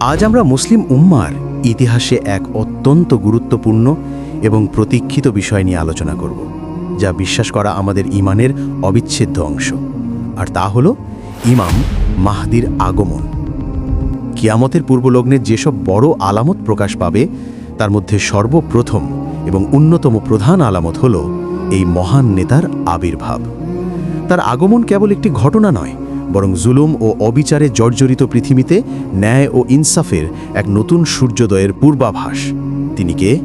আজ আমরা মুসলিম উম্মার ইতিহাসে এক অত্যন্ত গুরুত্বপূর্ণ এবং প্রতীক্ষিত বিষয় নিয়ে আলোচনা করব, যা বিশ্বাস করা আমাদের ইমানের অবিচ্ছেদ্য অংশ। আর তা হলো ইমাম মাহদির আগমন। কিয়ামতের পূর্বলগ্নের যেসব বড় আলামত প্রকাশ পাবে, তার মধ্যে সর্বপ্রথম এবং অন্যতম প্রধান আলামত হল এই মহান নেতার আবির্ভাব। তার আগমন কেবল একটি ঘটনা নয় বরং জুলুম ও অবিচারে জর্জরিত পৃথিবীতে ন্যায় ও ইনসাফের এক নতুন সূর্যোদয়ের পূর্বাভাস। তিনি কে?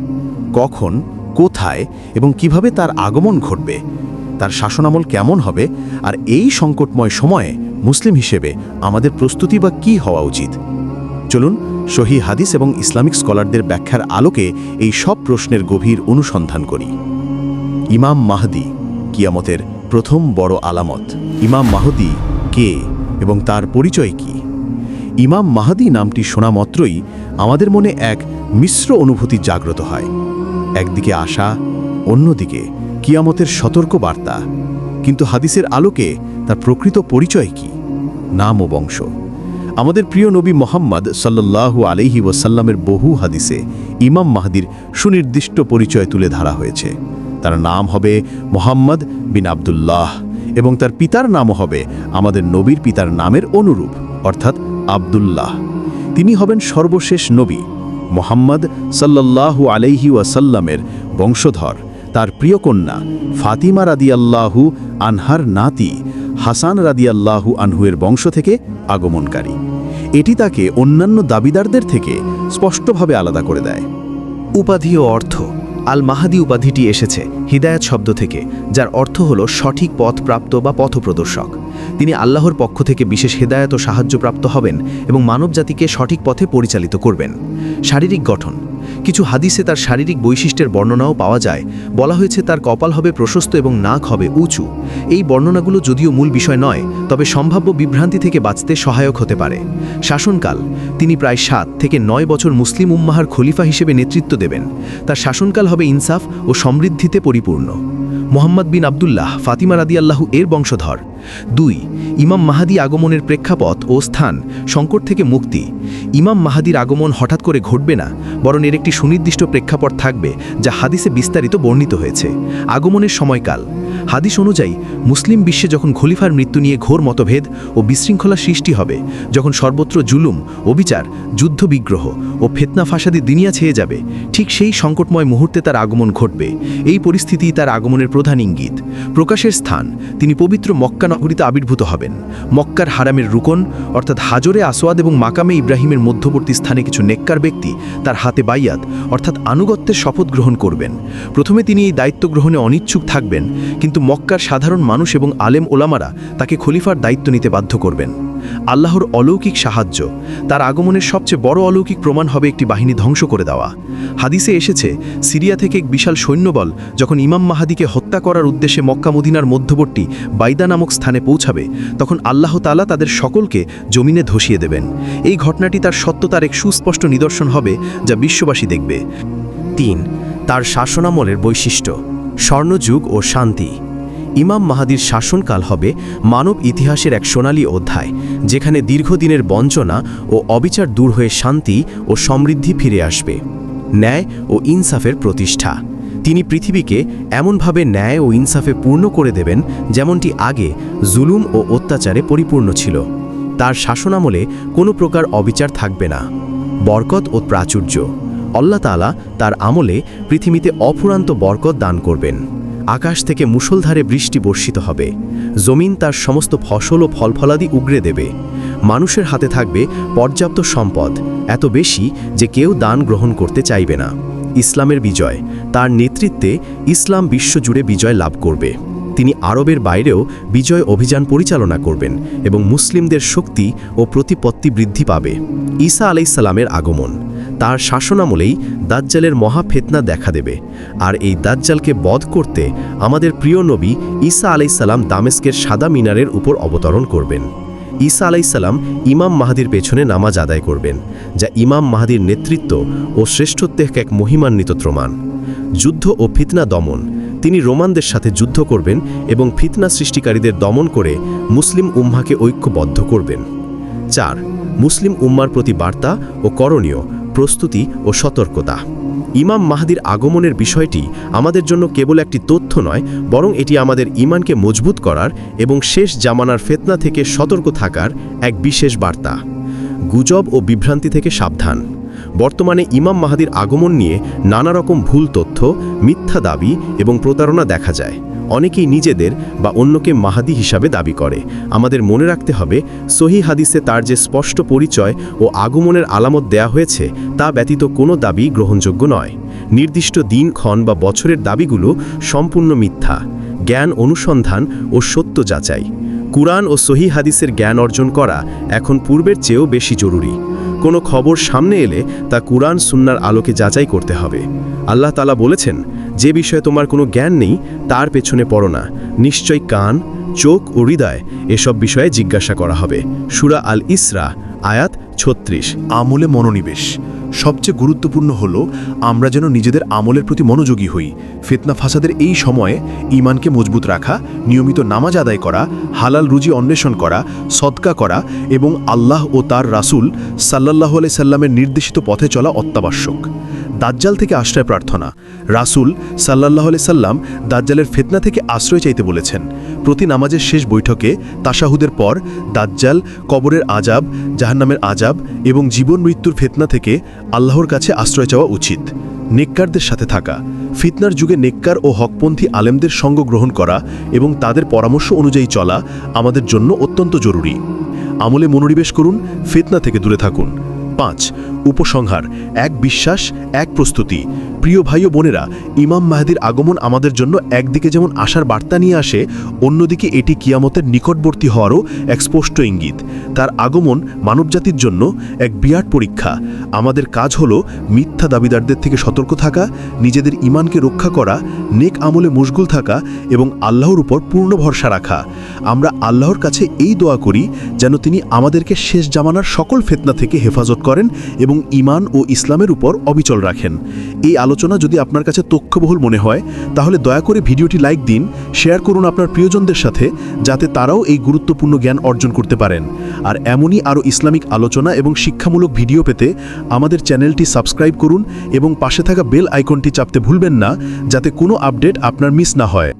কখন? কোথায়? এবং কীভাবে তার আগমন ঘটবে? তার শাসনামল কেমন হবে? আর এই সংকটময় সময়ে মুসলিম হিসেবে আমাদের প্রস্তুতি বা কী হওয়া উচিত? চলুন সহি হাদিস এবং ইসলামিক স্কলারদের ব্যাখ্যার আলোকে এই সব প্রশ্নের গভীর অনুসন্ধান করি। ইমাম মাহদি কিয়ামতের প্রথম বড় আলামত। ইমাম মাহদি কে এবং তার পরিচয় কি? ইমাম মাহাদি নামটি শোনা মাত্রই আমাদের মনে এক মিশ্র অনুভূতি জাগ্রত হয়। একদিকে আশা, অন্যদিকে কিয়ামতের সতর্ক বার্তা কিন্তু হাদিসের আলোকে তার প্রকৃত পরিচয় কি? নাম ও বংশ। আমাদের প্রিয় নবী মোহাম্মদ সাল্লাল্লাহু আলাইহি ওয়াসাল্লামের বহু হাদিসে ইমাম মাহদির সুনির্দিষ্ট পরিচয় তুলে ধরা হয়েছে। তার নাম হবে মোহাম্মদ বিন আবদুল্লাহ। এবং তার পিতার নামও হবে আমাদের নবীর পিতার নামের অনুরূপ, অর্থাৎ আবদুল্লাহ। তিনি হবেন সর্বশেষ নবী, মোহাম্মদ সাল্লাল্লাহু আলাইহি ওয়াসাল্লামের বংশধর। তার প্রিয় কন্যা ফাতিমা রাদিয়াল্লাহু আনহার নাতি হাসান রাদিয়াল্লাহু আনহুয়ের বংশ থেকে আগমনকারী। এটি তাকে অন্যান্য দাবিদারদের থেকে স্পষ্টভাবে আলাদা করে দেয়। উপাধি ও অর্থ আল মাহাদি উপাধিটি এসেছে হিদায়াত শব্দ থেকে, যার অর্থ হল সঠিক পথ প্রাপ্ত বা পথপ্রদর্শক তিনি আল্লাহর পক্ষ থেকে বিশেষ হেদায়ত ও সাহায্যপ্রাপ্ত হবেন এবং মানবজাতিকে সঠিক পথে পরিচালিত করবেন। শারীরিক গঠন কিছু হাদিসে তার শারীরিক বৈশিষ্ট্যের বর্ণনাও পাওয়া যায়। বলা হয়েছে তার কপাল হবে প্রশস্ত এবং নাক হবে উঁচু। এই বর্ণনাগুলো যদিও মূল বিষয় নয়, তবে সম্ভাব্য বিভ্রান্তি থেকে বাঁচতে সহায়ক হতে পারে। শাসনকাল, তিনি প্রায় সাত থেকে নয় বছর মুসলিম উম্মাহার খলিফা হিসেবে নেতৃত্ব দেবেন। তার শাসনকাল হবে ইনসাফ ও সমৃদ্ধিতে পরিপূর্ণ। মোহাম্মদ বিন আবদুল্লাহ ফাতিমা রাদিয়াল্লাহু এর বংশধর। দুই, ইমাম মাহাদি আগমনের প্রেক্ষাপট ও স্থান সংকট থেকে মুক্তি। ইমাম মাহাদির আগমন হঠাৎ করে ঘটবে না, বরং এর একটি সুনির্দিষ্ট প্রেক্ষাপট থাকবে যা হাদিসে বিস্তারিত বর্ণিত হয়েছে। আগমনের সময়কাল হাদিস অনুযায়ী, মুসলিম বিশ্বে যখন খলিফার মৃত্যু নিয়ে ঘোর মতভেদ ও বিশৃঙ্খলা সৃষ্টি হবে, যখন সর্বত্র জুলুম, অবিচার যুদ্ধ বিগ্রহ ও ফেতনা ফাসাদি দুনিয়া ছেয়ে যাবে, ঠিক সেই সংকটময় মুহূর্তে তার আগমন ঘটবে। এই পরিস্থিতি তার আগমনের প্রধান ইঙ্গিত। প্রকাশের স্থান, তিনি পবিত্র মক্কা নগরীতে আবির্ভূত হবেন। মক্কার হারামের রুকন, অর্থাৎ হাজরে আসওয়াদ এবং মাকামে ইব্রাহিমের মধ্যবর্তী স্থানে কিছু নেককার ব্যক্তি তার হাতে বাইয়াত, অর্থাৎ আনুগত্যের শপথ গ্রহণ করবেন। প্রথমে তিনি এই দায়িত্ব গ্রহণে অনিচ্ছুক থাকবেন, কিন্তু মক্কার সাধারণ মানুষ এবং আলেম ওলামারা তাকে খলিফার দায়িত্ব নিতে বাধ্য করবেন। আল্লাহর অলৌকিক সাহায্য, তার আগমনের সবচেয়ে বড় অলৌকিক প্রমাণ হবে একটি বাহিনী ধ্বংস করে দেওয়া। হাদিসে এসেছে, সিরিয়া থেকে এক বিশাল সৈন্যবল যখন ইমাম মাহাদিকে হত্যা করার উদ্দেশ্যে মক্কা মদিনার মধ্যবর্তী বাইদা নামক স্থানে পৌঁছাবে, তখন আল্লাহ তালা তাদের সকলকে জমিনে ধসিয়ে দেবেন। এই ঘটনাটি তার সত্যতার এক সুস্পষ্ট নিদর্শন হবে, যা বিশ্ববাসী দেখবে। তিন, তার শাসনামলের বৈশিষ্ট্য। স্বর্ণযুগ ও শান্তি। ইমাম মাহাদির শাসনকাল হবে মানব ইতিহাসের এক সোনালী অধ্যায়, যেখানে দীর্ঘদিনের বঞ্চনা ও অবিচার দূর হয়ে শান্তি ও সমৃদ্ধি ফিরে আসবে। ন্যায় ও ইনসাফের প্রতিষ্ঠা। তিনি পৃথিবীকে এমনভাবে ন্যায় ও ইনসাফে পূর্ণ করে দেবেন যেমনটি আগে জুলুম ও অত্যাচারে পরিপূর্ণ ছিল। তার শাসনামলে কোনো প্রকার অবিচার থাকবে না। বরকত ও প্রাচুর্য। আল্লাহ তাআলা তার আমলে পৃথিবীতে অফুরান্ত বরকত দান করবেন। আকাশ থেকে মুষলধারে বৃষ্টি বর্ষিত হবে। জমিন তার সমস্ত ফসল ও ফলফলাদি উগরে দেবে। মানুষের হাতে থাকবে পর্যাপ্ত সম্পদ, এত বেশি যে কেউ দান গ্রহণ করতে চাইবে না। ইসলামের বিজয়, তার নেতৃত্বে ইসলাম বিশ্বজুড়ে বিজয় লাভ করবে। তিনি আরবের বাইরেও বিজয় অভিযান পরিচালনা করবেন এবং মুসলিমদের শক্তি ও প্রতিপত্তি বৃদ্ধি পাবে। ঈসা আলাইসাল্লামের আগমন তার শাসনামলেই দাজ্জালের মহাফেতনা দেখা দেবে। আর এই দাজ্জালকে বধ করতে আমাদের প্রিয় নবী ঈসা আলাইসাল্লাম দামেস্কের সাদা মিনারের উপর অবতরণ করবেন। ঈসা আলাইসাল্লাম ইমাম মাহাদির পেছনে নামাজ আদায় করবেন, যা ইমাম মাহাদির নেতৃত্ব ও শ্রেষ্ঠত্বের এক মহিমান্বিত প্রমাণ যুদ্ধ ও ফিতনা দমন, তিনি রোমানদের সাথে যুদ্ধ করবেন এবং ফিতনা সৃষ্টিকারীদের দমন করে মুসলিম উম্মাকে ঐক্যবদ্ধ করবেন। চার, মুসলিম উম্মার প্রতি বার্তা ও করণীয় প্রস্তুতি ও সতর্কতা। ইমাম মাহাদির আগমনের বিষয়টি আমাদের জন্য কেবল একটি তথ্য নয়, বরং এটি আমাদের ইমানকে মজবুত করার এবং শেষ জামানার ফেতনা থেকে সতর্ক থাকার এক বিশেষ বার্তা। গুজব ও বিভ্রান্তি থেকে সাবধান। বর্তমানে ইমাম মাহাদির আগমন নিয়ে নানা রকম ভুল তথ্য, মিথ্যা দাবি এবং প্রতারণা দেখা যায়। অনেকেই নিজেদের বা অন্যকে মাহাদি হিসাবে দাবি করে। আমাদের মনে রাখতে হবে, সহি হাদিসে তার যে স্পষ্ট পরিচয় ও আগমনের আলামত দেয়া হয়েছে, তা ব্যতীত কোনো দাবি গ্রহণযোগ্য নয়। নির্দিষ্ট দিনক্ষণ বা বছরের দাবিগুলো সম্পূর্ণ মিথ্যা। জ্ঞান অনুসন্ধান ও সত্য যাচাই। কুরআন ও সহি হাদিসের জ্ঞান অর্জন করা এখন পূর্বের চেয়েও বেশি জরুরি। কোনো খবর সামনে এলে তা কুরআন সুন্নার আলোকে যাচাই করতে হবে। আল্লাহ তালা বলেছেন যে বিষয়ে তোমার কোনো জ্ঞান নেই, তার পেছনে পড়ো না। নিশ্চয় কান, চোখ ও হৃদয় এসব বিষয়ে জিজ্ঞাসা করা হবে। সুরা আল ইসরা আয়াত ছত্রিশ। আমলে মনোনিবেশ। সবচেয়ে গুরুত্বপূর্ণ হল, আমরা যেন নিজেদের আমলের প্রতি মনোযোগী হই। ফিতনা ফাসাদের এই সময়ে ইমানকে মজবুত রাখা, নিয়মিত নামাজ আদায় করা, হালাল রুজি অন্বেষণ করা, সদকা করা এবং আল্লাহ ও তার রাসূল সাল্লাল্লাহু আলাই সাল্লামের নির্দেশিত পথে চলা অত্যাবশ্যক। দাজ্জাল থেকে আশ্রয় প্রার্থনা। রাসূল আলাই সাল্লাম দাজ্জালের ফেতনা থেকে আশ্রয় চাইতে বলেছেন। প্রতি নামাজের শেষ বৈঠকে তাশাহুদের পর দাজ্জাল কবরের আজাব জাহান্নামের আজাব এবং জীবন মৃত্যুর ফেতনা থেকে আল্লাহর কাছে আশ্রয় চাওয়া উচিত। নেককারদের সাথে থাকা, ফিতনার যুগে নেককার ও হকপন্থী আলেমদের সঙ্গ গ্রহণ করা এবং তাদের পরামর্শ অনুযায়ী চলা আমাদের জন্য অত্যন্ত জরুরি। আমলে মনোনিবেশ করুন, ফিতনা থেকে দূরে থাকুন। পাঁচ, উপসংহার, এক বিশ্বাস, এক প্রস্তুতি। প্রিয় ভাই ও বোনেরা, ইমাম মাহাদির আগমন আমাদের জন্য একদিকে যেমন আশার বার্তা নিয়ে আসে, অন্যদিকে এটি কিয়ামতের নিকটবর্তী হওয়ারও এক স্পষ্ট ইঙ্গিত। তার আগমন মানবজাতির জন্য এক বিরাট পরীক্ষা। আমাদের কাজ হলো মিথ্যা দাবিদারদের থেকে সতর্ক থাকা, নিজেদের ইমানকে রক্ষা করা, নেক আমলে মুশগুল থাকা এবং আল্লাহর উপর পূর্ণ ভরসা রাখা। আমরা আল্লাহর কাছে এই দোয়া করি যেন তিনি আমাদেরকে শেষ জামানার সকল ফেতনা থেকে হেফাজত করেন এবং ইমান ও ইসলামের উপর অবিচল রাখেন। এই আলোচনা যদি আপনার কাছে তথ্যবহুল মনে হয়, তাহলে দয়া করে ভিডিওটি লাইক দিন, শেয়ার করুন আপনার প্রিয়জনদের সাথে, যাতে তারাও এই গুরুত্বপূর্ণ জ্ঞান অর্জন করতে পারেন। আর এমনই আরও ইসলামিক আলোচনা এবং শিক্ষামূলক ভিডিও পেতে আমাদের চ্যানেলটি সাবস্ক্রাইব করুন এবং পাশে থাকা বেল আইকনটি চাপতে ভুলবেন না, যাতে কোনো আপডেট আপনার মিস না হয়।